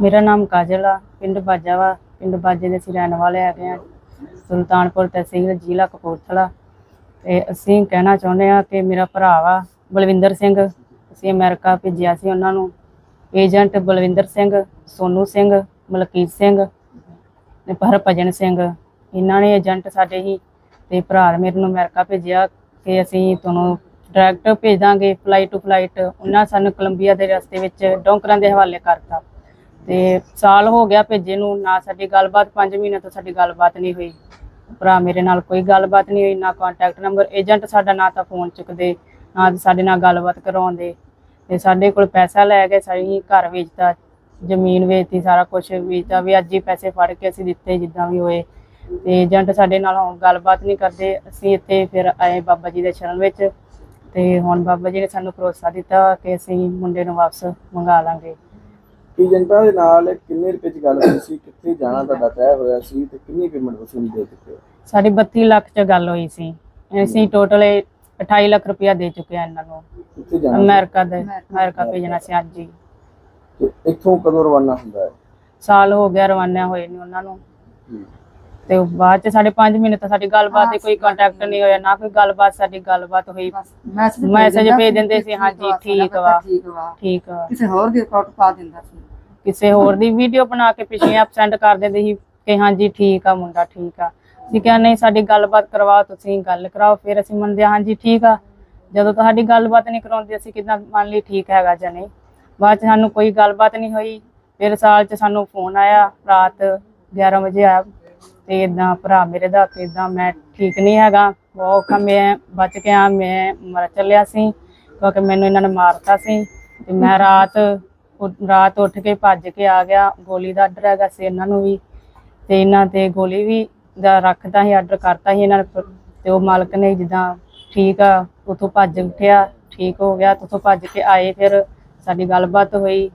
ਮੇਰਾ ਨਾਮ ਕਾਜਲ ਆ, ਪਿੰਡ ਬਾਜਾ ਵਾ, ਪਿੰਡ ਬਾਜੇ ਦੇ ਅਸੀਂ ਰਹਿਣ ਵਾਲੇ ਹੈਗੇ ਆ। ਸੁਲਤਾਨਪੁਰ ਤਹਿਸੀਲ ਜ਼ਿਲ੍ਹਾ ਕਪੂਰਥਲਾ। ਤੇ ਅਸੀਂ ਕਹਿਣਾ ਚਾਹੁੰਦੇ ਆ ਕਿ ਮੇਰਾ ਭਰਾ ਵਾ ਬਲਵਿੰਦਰ ਸਿੰਘ, ਅਸੀਂ ਅਮਰੀਕਾ ਭੇਜਿਆ ਸੀ ਉਹਨਾਂ ਨੂੰ। ਏਜੰਟ ਬਲਵਿੰਦਰ ਸਿੰਘ, ਸੋਨੂ ਸਿੰਘ, ਮਲਕੀਤ ਸਿੰਘ ਤੇ ਹਰਭਜਨ ਸਿੰਘ। ਇਹਨਾਂ ਨੇ ਏਜੰਟ ਸਾਡੇ ਹੀ ਤੇ ਭਰਾ ਮੇਰੇ ਨੂੰ ਅਮਰੀਕਾ ਭੇਜਿਆ ਕਿ ਅਸੀਂ ਤੁਹਾਨੂੰ ਡਾਇਰੈਕਟ ਭੇਜ ਦਾਂਗੇ ਫਲਾਈਟ ਟੂ ਫਲਾਈਟ। ਉਹਨਾਂ ਸਾਨੂੰ ਕੋਲੰਬੀਆ ਦੇ ਰਸਤੇ ਵਿੱਚ ਡੋਂਕਰਾਂ ਦੇ ਹਵਾਲੇ ਕਰਤਾ। ਤੇ ਸਾਲ ਹੋ ਗਿਆ ਭੇਜੇ ਨੂੰ, ਨਾ ਸਾਡੀ ਗੱਲਬਾਤ 5 ਮਹੀਨੇ ਤੋਂ ਸਾਡੀ ਗੱਲਬਾਤ ਨਹੀਂ ਹੋਈ। ਭਰਾ ਮੇਰੇ ਨਾਲ ਕੋਈ ਗੱਲਬਾਤ ਨਹੀਂ ਹੋਈ, ਨਾ ਕੰਟੈਕਟ ਨੰਬਰ ਏਜੰਟ ਸਾਡਾ ਨਾ ਤਾਂ ਫੋਨ ਚੁੱਕਦੇ, ਨਾ ਸਾਡੇ ਨਾਲ ਗੱਲਬਾਤ ਕਰਾਉਂਦੇ। ਤੇ ਸਾਡੇ ਕੋਲ ਪੈਸਾ ਲੈ ਕੇ ਸਾਡੀ ਘਰ ਵੇਚਤਾ, ਜ਼ਮੀਨ ਵੇਚਤੀ, ਸਾਰਾ ਕੁਝ ਵੇਚਤਾ, ਵੀ ਅੱਜ ਹੀ ਪੈਸੇ ਫੜ ਕੇ ਅਸੀਂ ਦਿੱਤੇ ਜਿੱਦਾਂ ਵੀ ਹੋਏ। ਤੇ ਏਜੰਟ ਸਾਡੇ ਨਾਲ ਹੁਣ ਗੱਲਬਾਤ ਨਹੀਂ ਕਰਦੇ, ਅਸੀਂ ਇੱਥੇ ਫਿਰ ਆਏ ਬਾਬਾ ਜੀ ਦੇ ਸ਼ਰਨ ਵਿੱਚ। ਤੇ ਹੁਣ ਬਾਬਾ ਜੀ ਨੇ ਸਾਨੂੰ ਭਰੋਸਾ ਦਿੱਤਾ ਕਿ ਅਸੀਂ ਮੁੰਡੇ ਨੂੰ ਵਾਪਸ ਮੰਗਾ ਲਾਂਗੇ। ਏਜੰਟਾਂ ਦੇ ਨਾਲ ਕਿੰਨੇ ਰੁਪਏ ਚ ਗੱਲ ਹੋਈ ਸੀ ਕਿੱਥੇ ਜਾਣਾ ਤੁਹਾਡਾ ਤੈਅ ਹੋਇਆ ਸੀ ਤੇ ਕਿੰਨੀ ਪੇਮੈਂਟ ਤੁਸੀਂ ਦੇ ਚੁੱਕੇ ਹੋ? ਸਾਡੀ 32 ਲੱਖ ਚ ਗੱਲ ਹੋਈ ਸੀ। ਅਸੀਂ ਟੋਟਲ 28 ਲੱਖ ਰੁਪਇਆ ਦੇ ਚੁੱਕੇ ਆ ਇਹਨਾਂ ਨੂੰ। ਕਿੱਥੇ ਜਾਣਾ ਸੀ? ਅਮਰੀਕਾ ਦੇ ਅਮਰੀਕਾ ਭੇਜਣਾ ਸੀ ਅੱਜ ਹੀ। ਤੇ ਇੱਥੋਂ ਕਦੋਂ ਰਵਾਨਾ ਹੁੰਦਾ ਹੈ? ਸਾਲ ਹੋ ਗਿਆ ਰਵਾਨਾ ਹੋਏ ਨੇ ਉਹਨਾਂ ਨੂੰ। ਤੇ ਉਹ ਬਾਅਦ ਚ ਸਾਡੇ 5 ਮਹੀਨੇ ਤਾਂ ਸਾਡੀ ਗੱਲਬਾਤ ਦੀ ਕੋਈ ਕੰਟੈਕਟ ਨਹੀਂ ਹੋਇਆ ਨਾ ਕੋਈ ਗੱਲਬਾਤ ਸਾਡੀ ਗੱਲਬਾਤ ਹੋਈ। ਮੈਸੇਜ ਮੈਸੇਜ ਭੇਜ ਦਿੰਦੇ ਸੀ ਹਾਂਜੀ ਠੀਕ ਵਾ। ਠੀਕ ਵਾ। ਠੀਕ ਵਾ। ਕਿਸੇ ਹੋਰ ਦੀ ਰਿਕਾਰਡ ਪਾ ਦਿੰਦਾ ਸੀ। ਕਿਸੇ ਹੋਰ ਦੀ ਵੀਡੀਓ ਬਣਾ ਕੇ ਪਿਛੇ ਆਪ ਸੈਂਡ ਕਰ ਦਿੰਦੇ ਸੀ ਕਿ ਹਾਂਜੀ ਠੀਕ ਆ ਮੁੰਡਾ ਠੀਕ ਆ। ਅਸੀਂ ਕਿਹਾ, ਨਹੀਂ, ਸਾਡੀ ਗੱਲਬਾਤ ਕਰਵਾਓ ਤੁਸੀਂ, ਗੱਲ ਕਰਾਓ। ਫਿਰ ਅਸੀਂ ਮੰਨਦੇ ਹਾਂ, ਹਾਂਜੀ, ਠੀਕ ਆ। ਜਦੋਂ ਤੁਹਾਡੀ ਗੱਲਬਾਤ ਨਹੀਂ ਕਰਾਉਂਦੇ, ਅਸੀਂ ਕਿਦਾਂ ਮੰਨ ਲਈ ਠੀਕ ਹੈਗਾ ਜਾਂ ਨਹੀਂ। ਬਾਅਦ ਚ ਸਾਨੂੰ ਕੋਈ ਗੱਲਬਾਤ ਨਹੀਂ ਹੋਈ। ਫਿਰ ਸਾਲ ਚ ਸਾਨੂੰ ਫੋਨ ਆਇਆ, ਰਾਤ 11 ਵਜੇ ਆਇਆ ਤੇ ਇਦਾਂ ਭਰਾ ਮੇਰੇ ਦਾ ਕਿ ਇਦਾਂ ਮੈਂ ਠੀਕ ਨਹੀਂ ਹੈਗਾ। ਬਹੁਤ ਔਖਾ, ਮੈਂ ਬਚ ਕੇ ਆ ਮੈਂ ਮਰ ਚੱਲਿਆ ਸੀ। ਕਿਉਂਕਿ ਮੈਨੂੰ ਇਹਨਾਂ ਨੇ ਮਾਰਤਾ ਸੀ। ਤੇ ਮੈਂ ਰਾਤ ਉ- ਰਾਤ ਉੱਠ ਕੇ ਭੱਜ ਕੇ ਆ ਗਿਆ। ਗੋਲੀ ਦਾ ਆਰਡਰ ਹੈਗਾ ਸੀ ਇਹਨਾਂ ਨੂੰ ਵੀ। ਤੇ ਇਹਨਾਂ ਤੇ ਗੋਲੀ ਵੀ ਦਾ ਰੱਖਦਾ ਸੀ ਆਰਡਰ ਕਰਤਾ ਸੀ ਇਹਨਾਂ ਨੇ। ਪ- ਤੇ ਉਹ ਮਾਲਕ ਨੇ ਜਿੱਦਾਂ ਠੀਕ ਆ, ਉਥੋਂ ਭੱਜ ਉੱਠਿਆ, ਠੀਕ ਹੋ ਗਿਆ। ਤੇ ਉੱਥੋਂ ਭੱਜ ਕੇ ਆਏ ਫਿਰ ਸਾਡੀ ਗੱਲਬਾਤ ਹੋਈ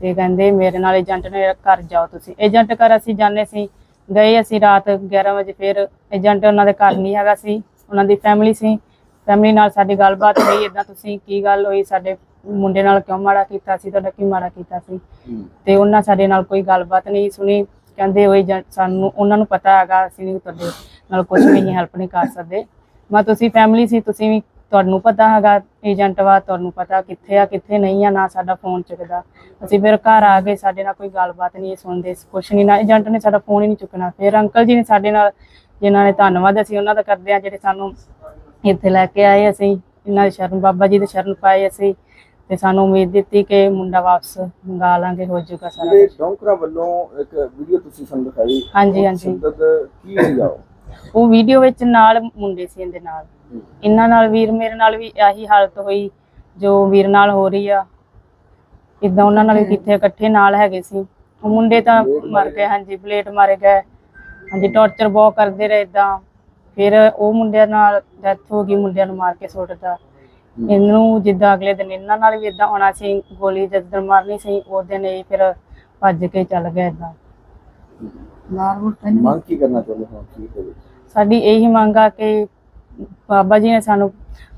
ਤੇ ਕਹਿੰਦੇ, ਮੇਰੇ ਨਾਲ ਏਜੰਟ ਨੇ ਘਰ ਜਾਓ ਤੁਸੀਂ। ਏਜੰਟ ਘਰ ਅਸੀਂ ਜਾਂਦੇ ਸੀ। ਗਏ ਅਸੀਂ ਰਾਤ 11 ਵਜੇ ਫਿਰ। ਏਜੰਟ ਉਹਨਾਂ ਦੇ ਘਰ ਨਹੀਂ ਹੈਗਾ ਸੀ। ਉਹਨਾਂ ਦੀ ਫੈਮਿਲੀ ਸੀ। ਫੈਮਿਲੀ ਨਾਲ ਸਾਡੀ ਗੱਲਬਾਤ ਹੋਈ। ਇਦਾਂ ਤੁਸੀਂ ਕੀ ਗੱਲ ਹੋਈ? ਸਾਡੇ ਮੁੰਡੇ ਨਾਲ ਕਿਉਂ ਮਾੜਾ ਕੀਤਾ ਸੀ ਤੁਹਾਡਾ ਕੀ ਮਾੜਾ ਕੀਤਾ ਸੀ? ਤੇ ਉਹਨਾਂ ਸਾਡੇ ਨਾਲ ਕੋਈ ਗੱਲਬਾਤ ਨਹੀਂ ਸੁਣੀ। ਕਹਿੰਦੇ ਏਜੰਟ ਸਾਨੂੰ ਉਹਨਾਂ ਨੂੰ ਪਤਾ ਹੈਗਾ ਅਸੀਂ ਨਹੀਂ ਤੁਹਾਡੇ ਨਾਲ ਕੁਝ ਵੀ ਨਹੀਂ ਹੈਲਪ ਨਹੀਂ ਕਰ ਸਕਦੇ। ਮੈਂ ਤੁਸੀਂ ਫੈਮਿਲੀ ਸੀ ਤੁਸੀਂ ਵੀ ਤੁਹਾਨੂੰ ਪਤਾ ਹੈਗਾ ਏਜੰਟ ਵਾ ਤੁਹਾਨੂੰ ਪਤਾ ਕਿੱਥੇ ਆ ਕਿੱਥੇ ਨਹੀਂ ਆ ਨਾ ਸਾਡਾ ਫੋਨ ਚੁੱਕਦਾ। ਅਸੀਂ ਫਿਰ ਘਰ ਆ ਗਏ ਸਾਡੇ ਨਾਲ ਕੋਈ ਗੱਲਬਾਤ ਨਹੀਂ ਸੁਣਦੇ ਕੁਛ ਨਹੀਂ ਨਾ ਏਜੰਟ ਨੇ ਸਾਡਾ ਫੋਨ ਹੀ ਨਹੀਂ ਚੁੱਕਣਾ। ਫਿਰ ਅੰਕਲ ਜੀ ਨੇ ਸਾਡੇ ਨਾਲ ਜਿਨ੍ਹਾਂ ਨੇ ਧੰਨਵਾਦ ਅਸੀਂ ਉਹਨਾਂ ਦਾ ਕਰਦੇ ਆ ਜਿਹੜੇ ਸਾਨੂੰ ਇੱਥੇ ਲੈ ਕੇ ਆਏ ਅਸੀਂ ਇਹਨਾਂ ਦੇ ਸ਼ਰਨ ਬਾਬਾ ਜੀ ਦੇ ਸ਼ਰਨ ਪਾਏ ਅਸੀਂ। ਤੇ ਸਾਨੂੰ ਉਮੀਦ ਦਿੱਤੀ ਕਿ ਮੁੰਡਾ ਵਾਪਸ ਮੰਗਾ ਲਾਂਗੇ ਹੋ ਜਾਊਗਾ ਸਾਰਾ ਜਿਹੜੇ ਕੁਛ। ਡੌਂਕਰਾ ਵੱਲੋਂ ਇੱਕ ਵੀਡੀਓ ਤੁਸੀਂ ਸਾਨੂੰ ਦਿਖਾਈ ਹਾਂਜੀ, ਉਹ ਹਾਂਜੀ। ਸ਼ਿੱਦਤ ਕੀ ਸੀਗਾ ਉਹ? ਉਹ ਵੀਡੀਓ ਵਿੱਚ ਨਾਲ ਮੁੰਡੇ ਸੀ ਇਹਦੇ ਨਾਲ। ਇਹਨਾਂ ਨਾਲ ਵੀਰ ਮੇਰੇ ਨਾਲ ਵੀ ਆਹੀ ਹਾਲਤ ਹੋਈ ਜੋ ਵੀਰ ਨਾਲ ਹੋ ਰਹੀ ਆ। ਇਦਾਂ ਉਹਨਾਂ ਨਾਲ ਵੀ ਕਿੱਥੇ ਇਕੱਠੇ ਨਾਲ ਹੈਗੇ ਸੀ। ਉਹ ਮੁੰਡੇ ਤਾਂ ਮਰ ਗਏ। ਹਾਂਜੀ ਬਲੇਟ ਮਾਰੇ ਗਏ। ਹਾਂਜੀ ਟੌਰਚਰ ਬਹੁਤ ਕਰਦੇ ਰਹੇ ਇਦਾਂ ਫਿਰ ਉਹ ਮੁੰਡਿਆਂ ਨਾਲ ਡੈਥ ਹੋ ਗਈ ਮੁੰਡਿਆਂ ਨੂੰ ਮਾਰ ਕੇ ਸੁੱਟਦਾ ਇਹਨੂੰ ਜਿੱਦਾਂ ਅਗਲੇ ਦਿਨ ਇਹਨਾਂ ਨਾਲ ਵੀ ਇਦਾਂ ਹੋਣਾ ਸੀ ਗੋਲੀ ਜਿਸ ਦਿਨ ਮਾਰਨੀ ਸੀ ਉਸ ਦਿਨ ਇਹ ਫਿਰ ਭੱਜ ਕੇ ਚੱਲ ਗਿਆ ਇਦਾਂ ਮਾਰ ਮੁਰ ਤੈਨੂੰ ਮੰਗ ਕੀ ਕਰਨਾ ਚਾਹੁੰਦੇ ਹੋ ਕੀ ਹੋਵੇ ਸਾਡੀ ਇਹੀ ਮੰਗ ਆ ਕਿ ਬਾਬਾ ਜੀ ਨੇ ਸਾਨੂੰ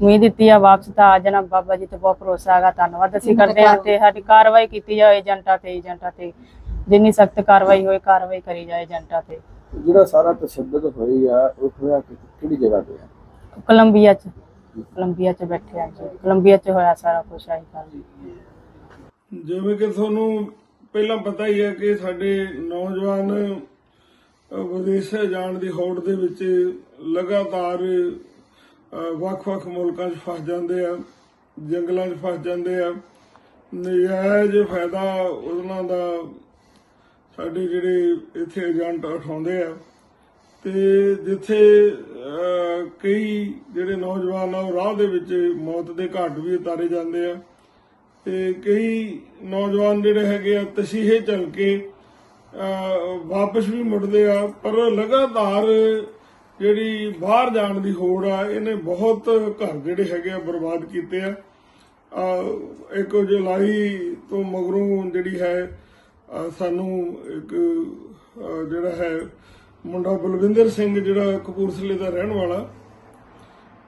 ਉਮੀਦ ਦਿੱਤੀ ਆ ਵਾਪਸ ਤਾਂ ਆ ਜਾਣਾ। ਬਾਬਾ ਜੀ ਤੇ ਬਹੁਤ ਭਰੋਸਾ ਹੈਗਾ ਧੰਨਵਾਦ। ਅਸੀਂ ਕਰਦੇ ਹਾਂ ਤੇ ਸਾਡੀ ਕਾਰਵਾਈ ਕੀਤੀ ਜਾਏ ਏਜੰਟਾਂ ਤੇ ਏਜੰਟਾਂ ਤੇ। ਜਿੰਨੀ ਸਖਤ ਕਾਰਵਾਈ ਹੋਏ ਕਾਰਵਾਈ ਕਰੀ ਜਾਏ ਏਜੰਟਾਂ ਤੇ। ਜਿਹੜਾ ਸਾਰਾ ਤਸ਼ੱਦਦ ਹੋਈ ਆ ਉਹ ਹੋਇਆ ਕਿ- ਕਿਹੜੀ ਜਗ੍ਹਾ ਤੇ ਆ? ਕੋਲੰਬੀਆ ਚ। ਕੋਲੰਬੀਆ ਚ ਬੈਠੇ ਆ ਜੀ। ਕੋਲੰਬੀਆ ਚ ਹੋਇਆ ਸਾਰਾ ਕੁਝ ਆਈ ਗੱਲ। ਜਿਵੇਂ ਕਿ ਤੁਹਾਨੂੰ ਪਹਿਲਾਂ ਪਤਾ ਹੀ ਹੈ ਕਿ ਸਾਡੇ ਨੌਜਵਾਨ ਅ, ਵਿਦੇਸ਼ ਜਾਣ ਦੀ ਹੋੜ ਦੇ ਵਿੱਚ ਲਗਾਤਾਰ ਵੱਖ-ਵੱਖ ਮੁਲਕਾਂ 'ਚ ਫਸ ਜਾਂਦੇ ਆ ਜੰਗਲਾਂ 'ਚ ਫਸ ਜਾਂਦੇ ਆ। ਨਜਾਇਜ਼ ਫਾਇਦਾ ਉਹਨਾਂ ਦਾ ਸਾਡੇ ਜਿਹੜੇ ਇੱਥੇ ਏਜੰਟ ਉਠਾਉਂਦੇ ਆ। ਤੇ ਜਿੱਥੇ ਕਈ ਜਿਹੜੇ ਨੌਜਵਾਨ ਆ ਉਹ ਰਾਹ ਦੇ ਵਿੱਚ ਮੌਤ ਦੇ ਘਾਟ ਵੀ ਉਤਾਰੇ ਜਾਂਦੇ ਆ। ਤੇ ਕਈ ਨੌਜਵਾਨ ਜਿਹੜੇ ਹੈਗੇ ਆ ਤਸੀਹੇ ਚੱਲ ਕੇ ਅਹ, ਵਾਪਸ ਵੀ ਮੁੜਦੇ ਆ ਪਰ ਲਗਾਤਾਰ ਜਿਹੜੀ ਬਾਹਰ ਜਾਣ ਦੀ ਹੋੜ ਆ ਇਹਨੇ ਬਹੁਤ ਘਰ ਜਿਹੜੇ ਹੈਗੇ ਆ ਬਰਬਾਦ ਕੀਤੇ ਆ। ਇੱਕ ਜੁਲਾਈ ਤੋਂ ਮਗਰੋਂ ਜਿਹੜੀ ਹੈ ਸਾਨੂੰ ਇੱਕ ਜਿਹੜਾ ਹੈ ਮੁੰਡਾ ਬਲਵਿੰਦਰ ਸਿੰਘ, ਜਿਹੜਾ ਕਪੂਰਥਲੇ ਦਾ ਰਹਿਣ ਵਾਲਾ,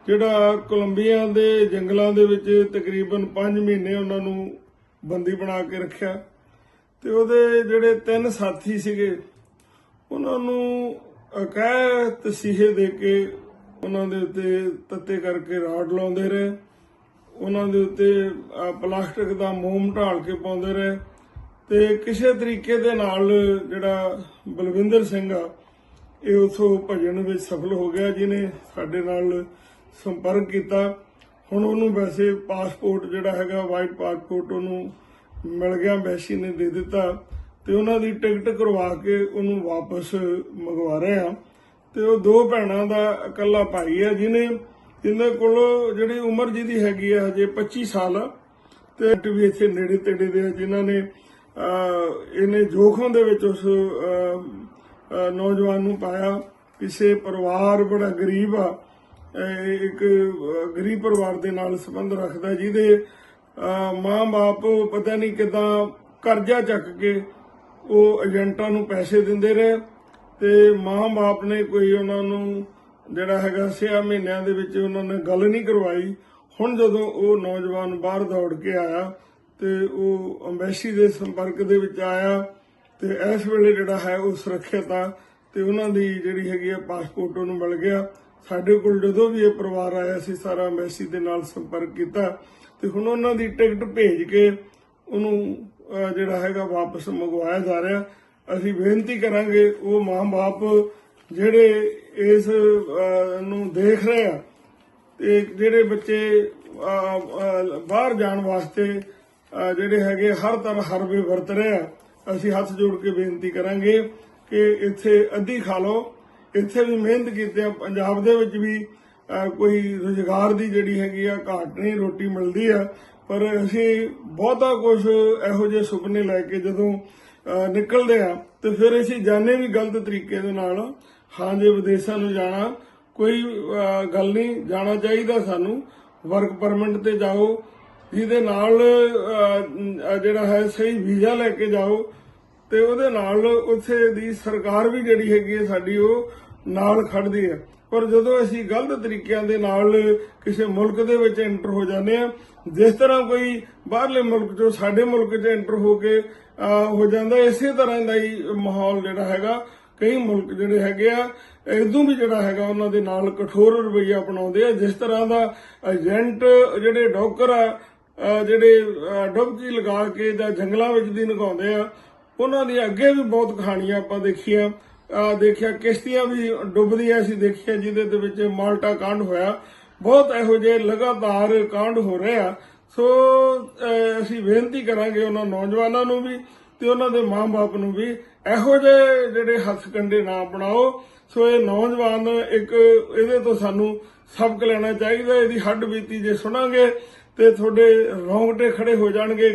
ਜਿਹੜਾ ਕੋਲੰਬੀਆ ਦੇ ਜੰਗਲਾਂ ਦੇ ਵਿੱਚ ਤਕਰੀਬਨ 5 ਮਹੀਨੇ ਉਹਨਾਂ ਨੂੰ ਬੰਦੀ ਬਣਾ ਕੇ ਰੱਖਿਆ। ਤੇ ਉਹਦੇ ਜਿਹੜੇ ਤਿੰਨ ਸਾਥੀ ਸੀਗੇ, ਉਹਨਾਂ ਨੂੰ ਅਕਹਿ ਤਸੀਹੇ ਦੇ ਕੇ ਉਹਨਾਂ ਦੇ ਉੱਤੇ ਤੱਤੇ ਕਰਕੇ ਰਾਡ ਲਾਉਂਦੇ ਰਹੇ। ਉਹਨਾਂ ਦੇ ਉੱਤੇ ਪਲਾਸਟਿਕ ਦਾ ਮੋਮ ਢਾਲ ਕੇ ਪਾਉਂਦੇ ਰਹੇ। ਤੇ ਕਿਸੇ ਤਰੀਕੇ ਦੇ ਨਾਲ ਜਿਹੜਾ ਬਲਵਿੰਦਰ ਸਿੰਘ ਆ ਇਹ ਉਥੋਂ ਭਜਣ ਵਿੱਚ ਸਫਲ ਹੋ ਗਿਆ, ਜਿਹਨੇ ਸਾਡੇ ਨਾਲ ਸੰਪਰਕ ਕੀਤਾ। ਹੁਣ ਉਹਨੂੰ ਵੈਸੇ ਪਾਸਪੋਰਟ ਜਿਹੜਾ ਹੈਗਾ ਵਾਈਟ ਪਾਸਪੋਰਟ ਉਹਨੂੰ ਮਿਲ ਗਿਆ ਐਮਬੈਸੀ ਨੇ ਦੇ ਦਿੱਤਾ। ਤੇ ਉਹਨਾਂ ਦੀ ਟਿਕਟ ਕਰਵਾ ਕੇ ਉਹਨੂੰ ਵਾਪਸ ਮੰਗਵਾ ਰਹੇ ਆ ਤੇ ਉਹ ਦੋ ਭੈਣਾਂ ਦਾ ਇਕੱਲਾ ਭਾਈ ਹੈ, ਜਿਹਨੇ ਇਹਨਾਂ ਕੋਲ ਜਿਹੜੀ ਉਮਰ ਜਿਹਦੀ ਹੈਗੀ ਆ, ਹਜੇ 25 ਸਾਲ ਆ। ਤੇ ਵੀ ਇੱਥੇ ਨੇੜੇ ਤੇੜੇ ਦੇ ਆ, ਜਿਨ੍ਹਾਂ ਨੇ ਇਹਨੇ ਜੋਖਮ ਦੇ ਵਿੱਚ ਉਸ ਨੌਜਵਾਨ ਨੂੰ ਪਾਇਆ। ਕਿਸੇ ਪਰਿਵਾਰ ਬੜਾ ਗਰੀਬ ਆ। ਇੱਕ ਗਰੀਬ ਪਰਿਵਾਰ ਦੇ ਨਾਲ ਸੰਬੰਧ ਰੱਖਦਾ ਜਿਹਦੇ ਮਾਂ-ਬਾਪ ਪਤਾ ਨਹੀਂ ਕਿਦਾਂ ਕਰਜ਼ਾ ਚੱਕ ਕੇ ਉਹ ਏਜੰਟਾਂ ਨੂੰ ਪੈਸੇ ਦਿੰਦੇ ਰਹੇ ਤੇ ਮਾਂ-ਬਾਪ ਨੇ ਕੋਈ ਉਹਨਾਂ ਨੂੰ ਜਿਹੜਾ ਹੈਗਾ 6 ਮਹੀਨਿਆਂ ਦੇ ਵਿੱਚ ਉਹਨਾਂ ਨੇ ਗੱਲ ਨਹੀਂ ਕਰਵਾਈ। ਹੁਣ ਜਦੋਂ ਉਹ ਨੌਜਵਾਨ ਬਾਹਰ ਦੌੜ ਕੇ ਆਇਆ ਤੇ ਉਹ ਅੰਬੈਸੀ ਦੇ ਸੰਪਰਕ ਦੇ ਵਿੱਚ ਆਇਆ ਤੇ ਇਸ ਵੇਲੇ ਜਿਹੜਾ ਹੈ ਉਹ ਸੁਰੱਖਿਅਤ ਆ ਤੇ ਉਹਨਾਂ ਦੀ ਜਿਹੜੀ ਹੈਗੀ ਆ ਪਾਸਪੋਰਟ ਉਹਨੂੰ ਮਿਲ ਗਿਆ। ਸਾਡੇ ਕੋਲ ਜਦੋਂ ਵੀ ਇਹ ਪਰਿਵਾਰ ਆਇਆ ਸੀ, ਸਾਰਾ ਅੰਬੈਸੀ ਦੇ ਨਾਲ ਸੰਪਰਕ ਕੀਤਾ ਤੇ ਹੁਣ ਉਹਨਾਂ ਦੀ ਟਿਕਟ ਭੇਜ ਕੇ ਉਹਨੂੰ ਜਿਹੜਾ ਹੈਗਾ ਵਾਪਸ ਮੰਗਵਾਇਆ ਜਾ ਰਿਹਾ। ਅਸੀਂ ਬੇਨਤੀ ਕਰਾਂਗੇ ਉਹ ਮਾਂ-ਬਾਪ ਜਿਹੜੇ ਇਸ ਨੂੰ ਦੇਖ ਰਹੇ ਆ ਤੇ ਜਿਹੜੇ ਬੱਚੇ ਬਾਹਰ ਜਾਣ ਵਾਸਤੇ ਜਿਹੜੇ ਹੈਗੇ ਹਰ ਤਰ੍ਹਾਂ ਹਰਬੇ ਵਰਤ ਰਹੇ ਆ ਅਸੀਂ ਹੱਥ ਜੋੜ ਕੇ ਬੇਨਤੀ ਕਰਾਂਗੇ ਕਿ ਇੱਥੇ ਅੱਧੀ ਖਾ ਲਓ। ਇੱਥੇ ਵੀ ਮਿਹਨਤ ਕੀਤੇ ਆ। ਪੰਜਾਬ ਦੇ ਵਿੱਚ ਵੀ ਕੋਈ ਰੁਜ਼ਗਾਰ ਦੀ ਜਿਹੜੀ ਹੈਗੀ ਆ, ਘਾਟ ਨਹੀਂ, ਰੋਟੀ ਮਿਲਦੀ ਆ। ਪਰ ਅਸੀਂ ਬਹੁਤਾ ਕੁਝ ਇਹੋ ਜਿਹੇ ਸੁਪਨੇ ਲੈ ਕੇ ਜਦੋਂ ਨਿਕਲਦੇ ਆ, ਤੇ ਫਿਰ ਅਸੀਂ ਜਾਣੇ ਵੀ ਗਲਤ ਤਰੀਕੇ ਦੇ ਨਾਲ, ਹਾਂ ਜੇ ਵਿਦੇਸ਼ਾਂ ਨੂੰ ਜਾਣਾ, ਕੋਈ ਗੱਲ ਨਹੀਂ, ਜਾਣਾ ਚਾਹੀਦਾ ਸਾਨੂੰ। ਵਰਕ ਪਰਮਿਟ ਤੇ ਜਾਓ ਜਿਹਦੇ ਨਾਲ ਜਿਹੜਾ ਹੈ, ਸਹੀ ਵੀਜ਼ਾ ਲੈ ਕੇ ਜਾਓ। ਤੇ ਉਹਦੇ ਨਾਲ ਉੱਥੇ ਦੀ ਸਰਕਾਰ ਵੀ ਜਿਹੜੀ ਹੈਗੀ ਹੈ ਸਾਡੀ, ਉਹ ਨਾਲ ਖੜਦੀ ਹੈ। ਪਰ ਜਦੋਂ ਅਸੀਂ ਗਲਤ ਤਰੀਕਿਆਂ ਦੇ ਨਾਲ ਕਿਸੇ ਮੁਲਕ ਦੇ ਵਿੱਚ ਐਂਟਰ ਹੋ ਜਾਂਦੇ ਆ ਜਿਸ ਤਰ੍ਹਾਂ ਕੋਈ ਬਾਹਰਲੇ ਮੁਲਕ ਚੋਂ ਸਾਡੇ ਮੁਲਕ 'ਚ ਐਂਟਰ ਹੋ ਕੇ ਹੋ ਜਾਂਦਾ, ਇਸੇ ਤਰ੍ਹਾਂ ਦਾ ਹੀ ਮਾਹੌਲ ਜਿਹੜਾ ਹੈਗਾ, ਕਈ ਮੁਲਕ ਜਿਹੜੇ ਹੈਗੇ ਆ, ਇਦੋਂ ਵੀ ਜਿਹੜਾ ਹੈਗਾ, ਉਹਨਾਂ ਦੇ ਨਾਲ ਕਠੋਰ ਰਵੱਈਆ ਅਪਣਾਉਂਦੇ ਆ। ਜਿਸ ਤਰ੍ਹਾਂ ਦਾ ਏਜੰਟ ਜਿਹੜੇ ਡੌਕਰ ਆ ਜਿਹੜੇ, ਅਹ ਡੁਬਕੀ ਲਗਾ ਕੇ ਜਾਂ ਜੰਗਲਾਂ ਵਿੱਚ ਦੀ ਨਗਾਉਂਦੇ ਆ, ਉਹਨਾਂ ਦੀ ਅੱਗੇ ਵੀ ਬਹੁਤ ਕਹਾਣੀਆਂ ਆਪਾਂ ਦੇਖੀਆਂ। ਦੇਖਿਆ, ਕਿਸ਼ਤੀਆਂ ਵੀ ਡੁੱਬਦੀਆਂ ਸੀ ਦੇਖਿਆ, ਜਿਹਦੇ ਦੇ ਵਿੱਚ ਮਾਲਟਾ ਕਾਂਡ ਹੋਇਆ। ਬਹੁਤ ਇਹੋ ਜਿਹੇ ਲਗਾਤਾਰ ਕਾਂਡ ਹੋ ਰਹੇ ਆ। ਸੋ ਅਸੀਂ ਬੇਨਤੀ ਕਰਾਂਗੇ ਉਹਨਾਂ ਨੌਜਵਾਨਾਂ ਨੂੰ ਵੀ ਤੇ ਉਹਨਾਂ ਦੇ ਮਾਂ-ਬਾਪ ਨੂੰ ਵੀ ਇਹੋ ਜਿਹੇ ਜਿਹੜੇ ਹੱਥ ਕੰਡੇ ਨਾ ਬਣਾਓ ਸੋ ਇਹ ਨੌਜਵਾਨ ਇੱਕ, ਇਹਦੇ ਤੋਂ ਸਾਨੂੰ ਸਬਕ ਲੈਣਾ ਚਾਹੀਦਾ, ਇਹਦੀ ਹੱਡ ਬੀਤੀ ਜੇ ਸੁਣਾਂਗੇ ਤੇ ਤੁਹਾਡੇ ਰੌਂਗਟੇ ਖੜੇ ਹੋ ਜਾਣਗੇ।